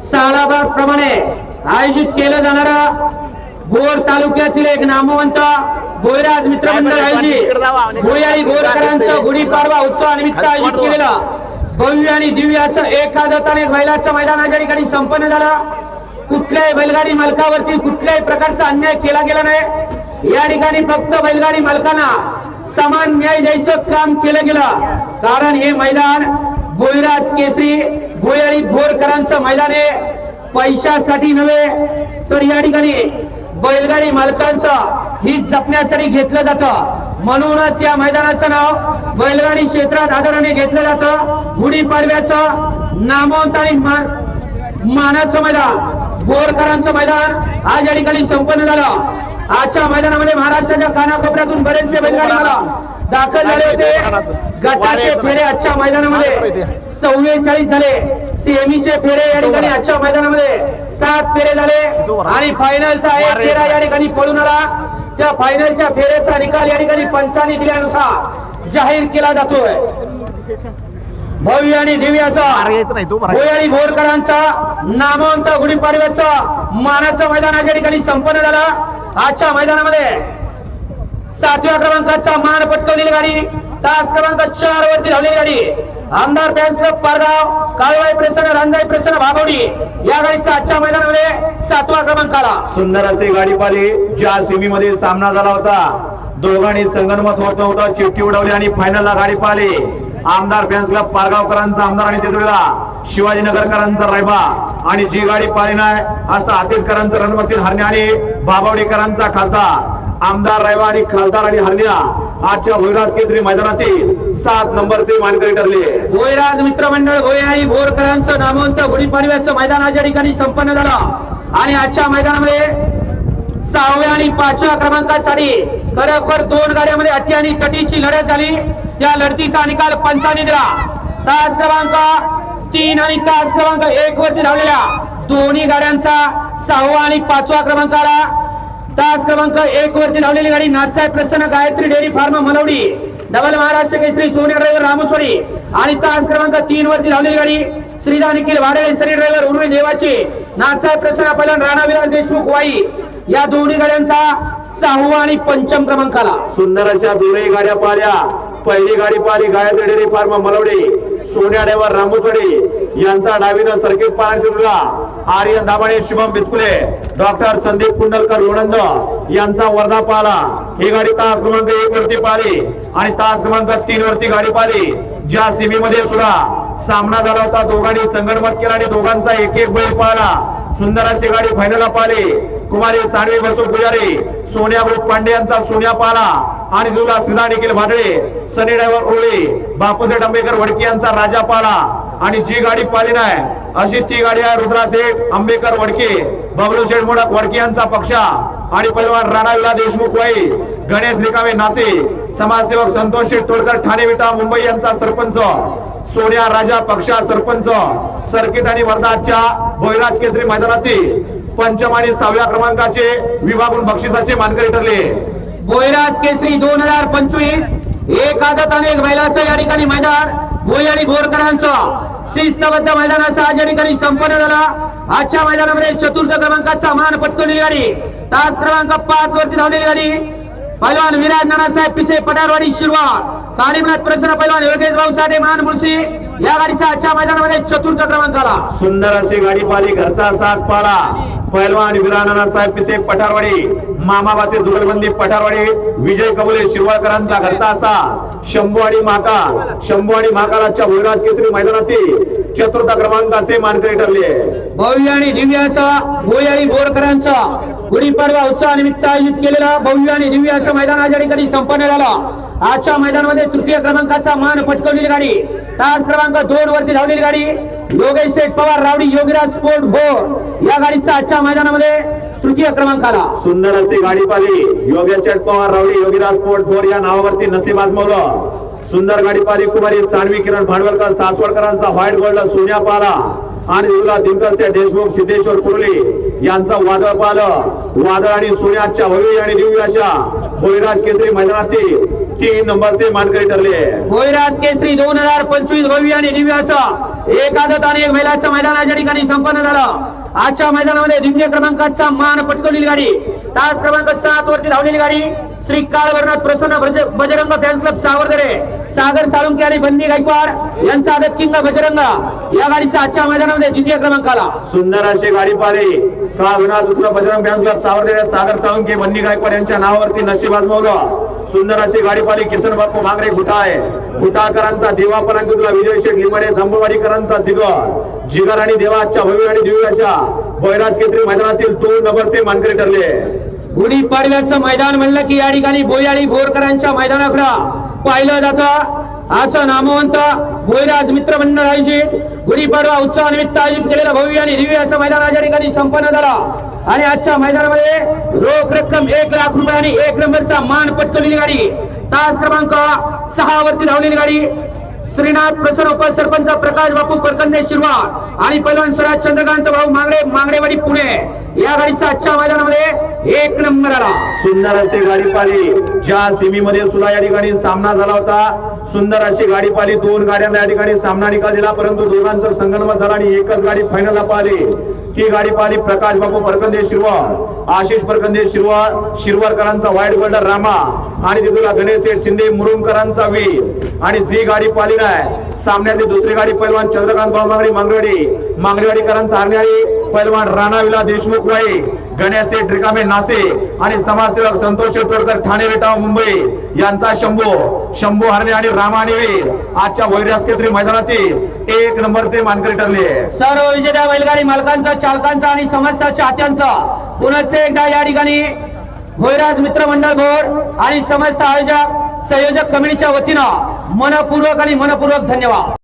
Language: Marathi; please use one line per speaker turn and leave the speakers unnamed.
सालाबाद प्रमाणे आयोजित केलं जाणार भोर तालुक्यातील एक नामवंत भोयराज मित्रमंडळ आयोजित भोयारी गोरकरांचं गुढीपाडवा उत्सवानिमित्त आयोजित केलेलं भव्य आणि दिव्य असं एकादताने बैलाचं मैदान या ठिकाणी संपन्न झालं. कुठल्याही बैलगाडी मालकावरती कुठल्याही प्रकारचा अन्याय केला गेला नाही. या ठिकाणी फक्त बैलगाडी मालकांना समान न्याय द्यायचं काम केलं गेलं. कारण हे मैदान भोईराज केसरी भोयारी भोरकरांचं मैदान. आहे पैशासाठी नव्हे तर या ठिकाणी बैलगाडी मालकांचं ही जपण्यासाठी घेतलं जातं. म्हणूनच या मैदानाचं नाव बैलगाडी क्षेत्रात आदराने घेतलं जातं. गुढीपाडव्याचं नामवंत आणि मा- मानाचं मैदान बोरकरांचं मैदान आज या ठिकाणी संपन्न झालं. आजच्या मैदानामध्ये महाराष्ट्राच्या कानाकोपऱ्यातून बरेचसे बैलगाडी मला दाखल झाले होते. गटाचे फेरे आजच्या मैदानामध्ये चव्वेचाळीस झाले. सेमीचे फेरे या ठिकाणी आजच्या मैदानामध्ये सात फेरे झाले. आणि फायनलचा एक फेरा या ठिकाणी पळून आला. त्या फायनलच्या फेऱ्याचा निकाल या ठिकाणी पंचांनी दिल्यानुसार जाहीर केला जातोय. भव्य आणि दिव्य असा. भोयारी भोरकरांचा नामवंत गुढीपाडव्याचं मानाचं मैदान आज या ठिकाणी संपन्न झालं. आजच्या मैदानामध्ये सातव्या क्रमांकाचा मान पटकवलेली गाडी तास क्रमांक चार वरती धावलेली गाडी. आमदार फॅन्स क्लब पारगाव काळवाई प्रसन्न रांजाई प्रसन्न भागवडी या गाडीचा आजच्या मैदानामध्ये सातवा क्रमांक आला.
सुंदर असे गाडी पाली ज्या सेमीमध्ये सामना झाला होता. दोघांनी संगनमत होत नव्हतं चिठ्ठी उडवली आणि फायनलला गाडी पाहिली आमदार फॅन्स क्लब पारगावकरांचा आमदार आणि तेजवेळा शिवाजीनगरकरांचा रायबा आणि जी गाडी पाहिली असं आतिरकरांचं रणमसीन हरण्या आणि बाबावडेकरांचा खासदार. आमदार रायबा आणि खासदार आणि हरण्या आजच्या भोईराज केसरी मैदानातील सात नंबरचे मानकरी ठरले.
भोयराज मित्रमंडळ भोयारी भोरकरांचं नामवंत गुढीपाडव्याचं मैदान आज या ठिकाणी संपन्न झालं. आणि आजच्या मैदानामध्ये सहाव्या आणि पाचव्या क्रमांकासाठी खरोखर दोन गाड्यामध्ये अति आणि तटीची लढत झाली. त्या लढतीचा निकाल पंचाने दिला तास क्रमांक तीन आणि तास क्रमांक एक वरती धावलेल्या दोन्ही गाड्यांचा सहावा आणि पाचवा क्रमांक आला तास क्रमांक एक वरती लावलेली गाडी नाथसाहेब प्रसन्न Gayatri dairy farm Manwadi double Maharashtra Kesari Soni driver रामस्वारी आणि तास क्रमांक तीन वरती लावलेली गाडी श्रीदा निखिल वाडळे सरी ड्रायव्हर उर्वी देवाचे नाथसाहेब प्रसन्न पहिल्यान राणा विलास देशमुख वाई या दोन्ही गाड्यांचा सहावा आणि पंचम क्रमांक आला
सुंदर गाड्या पाल्या पहिली गाडी पाहिली गायत्री फार्म मलवडे सोन्या ड्रायव्हर यांचा डावीनं सर्किट पाहण्याचा आर्यन दाभाडे शुभम बिचकुले डॉक्टर संदीप कुंडलकर लोणंद यांचा वर्धा पाला. ही गाडी तास क्रमांक एक वरती पाली आणि तास क्रमांक तीन वरती गाडी पाली ज्या सीमेमध्ये सुद्धा सामना झाला होता दोघांनी संगणमत केला आणि दोघांचा एक एक बळी पाहिला. सुंदर अशी गाडी फायनलला पाहिली कुमारी सानवी बसू पुजारी सोन्या ग्रुप पांडे यांचा सोन्या पाला. आणि दुला सुधा निखिल भाडळे सनी ड्रायव्हर ओळे बापूसेठ आंबेकर वडकी यांचा राजा पाडा आणि जी गाडी पाली नाही अशी ती गाडी आहे रुद्रासेठ आंबेकर वडके बबलू शेठ मोडक वडकी यांचा पक्षा. आणि पैलवान राणाविला देशमुख वाई गणेश निकामे नाते समाजसेवक संतोष शेठ तोडकर ठाणे विटा मुंबई यांचा सरपंच. सोन्या राजा पक्षा सरपंच. सर्किट आणि वर्धाच्या भोईराज केसरी मैदानातील पंचम आणि सहाव्या क्रमांकाचे विभागून बक्षिसाचे मानकरी ठरले.
भोयराज केसरी दोन हजार पंचवीस एक आदत आणि एक बैलाचं या ठिकाणी मैदान. भोई आणि बोरकरांचं शिस्तबद्ध मैदान असं आज या ठिकाणी संपन्न झाला. आजच्या मैदानामध्ये चतुर्थ क्रमांकाचा मान पटकवलेली गाडी तास क्रमांक पाच वरती धावलेली गाडी पहिलवान विराज नानासाहेब पिसे पठारवाडी शिरवाड. काळीमनाथ प्रसन्न पैलवान योगेश भाऊ साठे मान मुळशी या गाडीचा आजच्या मैदानामध्ये चतुर्थ क्रमांक आला.
सुंदर अशी गाडी पाली घरचा साथ पाला पैलवान विरानाना साहेब पिसे पठारवाडी मामाबाचे जुगलबंदी पठारवाडी विजय कबुले शिरवाळकरांचा घरचा असा शंभू आणि माका शंभू आणि महाकालाच्या वैराज केसरी मैदानातील चतुर्थ क्रमांकाचे मानकरी ठरले.
भव्य आणि दिव्य असा भोई आणि बोरकरांचा गुढीपाडवा उत्साहानिमित्त आयोजित केलेला भव्य आणि दिव्य असं मैदान आज या ठिकाणी संपन्न झाला? आजच्या मैदानामध्ये तृतीय क्रमांकाचा मान पटकवलेली गाडी तास क्रमांक दोन वरती धावलेली गाडी योगेश शेठ पवार रावडी योगीराज स्पोर्ट भोर या गाडीचा आजच्या मैदानामध्ये तृतीय क्रमांक आला
सुंदर अशी गाडी पाहिली Yogesh Pawar rowdy Yogiraj sport four या नावावरती नसीब आजमावलं सुंदर गाडी पाहिली कुमारी सानवी किरण भांडवलकर सासवडकरांचा व्हाईट गोल्ड सोन्या पाला. आणि दिनकरचे देशमुख सिद्धेश्वर कुर्ली यांचा वादळ पाहिलं वादळ आणि सोन्याच्या भव्य आणि दिव्य अशा भोईराज केसरी मैदानातील तीन नंबरचे मानकरी ठरले.
भोईराज केसरी दोन हजार पंचवीस भव्य आणि दिव्य एकादत आणि एक महिलाचं मैदान या ठिकाणी संपन्न झालं. आजच्या मैदानामध्ये द्वितीय क्रमांकाचा मान पटकवलेली गाडी. तास क्रमांक सात वरती धावलेली गाडी. श्री काळवर्णात प्रसन्न बजरंग फॅन्स क्लब सावरदरे सागर साळुंके आणि बन्नी गायकवाड यांचा आदत किंग बजरंग या गाडीचा आजच्या मैदानामध्ये द्वितीय क्रमांकाला
सुंदर अशी गाडी पाहिली. का दुसरा दुसरं बजरंग फॅन्स क्लब सावरदरे सागर साळुंके बन्नी गायकवाड यांच्या नावावरती नशीब आजमावलं. सुंदर अशी गाडीपाली किसन बापू मांगरे आहे घुटाळकरांचा देवा परांकुतला विजय शेख लिंबाडे जांभूवाडीकरांचा जिगर. जिगर आणि देवा आजच्या भव्य आणि दिव्याच्या. बैराज केसरी मैदानातील दोन नंबरचे मानकरी ठरले.
गुढी पाडव्याचं मैदान म्हणलं की या ठिकाणी बोयाळी बोरकरांच्या मैदानाकडं. पाहिलं जातं असा नामवंत भोईराज मित्र मंडळ आयोजित गुढीपाडवा उत्सवानिमित्त आयोजित केलेलं भव्य आणि दिव्य असं मैदान या ठिकाणी संपन्न झाला. आणि आजच्या मैदानामध्ये रोख रक्कम एक लाख रुपये आणि एक नंबरचा मान पटकवलेली गाडी तास क्रमांक सहा वरती धावलेली गाडी श्रीनाथ प्रसन्न उपसरपंच प्रकाश बापू परकंदे शिरवाळ आणि पैलवान स्वराज चंद्रकांत भाऊ मांगडे मांगडेवाडी पुणे. या गाडीचा आजच्या मैदानामध्ये एक नंबर आला.
सुंदर अशी गाडी पाली ज्या सेमीमध्ये सुद्धा या ठिकाणी सामना झाला होता सुंदर अशी गाडी पाली दोन गाड्यांना या ठिकाणी सामना निकाल दिला परंतु दोघांचा संगणम झाला आणि एकच गाडी फायनलला पाहिली. ती गाडी पाहिली प्रकाश बापू परकंदे शिरवाळ आशिष परकंदे शिरवाळ शिरवाळकरांचा व्हाईट गोल्डर रामा आणि तिथूला गणेश शेठ शिंदे मुरुमकरांचा वीर आणि जी गाडी पाली नाही सामन्यातली दुसरी गाडी पैलवान चंद्रकांत भाऊ मांगडी मांगडेवाडी मांगडेवाडीकरांचा हरण्याळी पैलवान राणा विला देशमुख राई गणेश शेठ रिकामे नासे आणि समाजसेवक संतोष शेटवडकर ठाणे वेटाव मुंबई. यांचा शंभू शंभू हरणे आणि रामा आजच्या वैरास केसरी मैदानातील एक नंबरचे मानकरी ठरले.
सर्व विजेत्या बैलगाडी मालकांचा चालकांचा आणि समस्त चाहत्यांचा पुनश्च एकदा या ठिकाणी भोयराज मित्र मंडळ आणि समस्त आयोजक संयोजक कमिटीच्या वतीनं मनपूर्वक आणि मनपूर्वक धन्यवाद.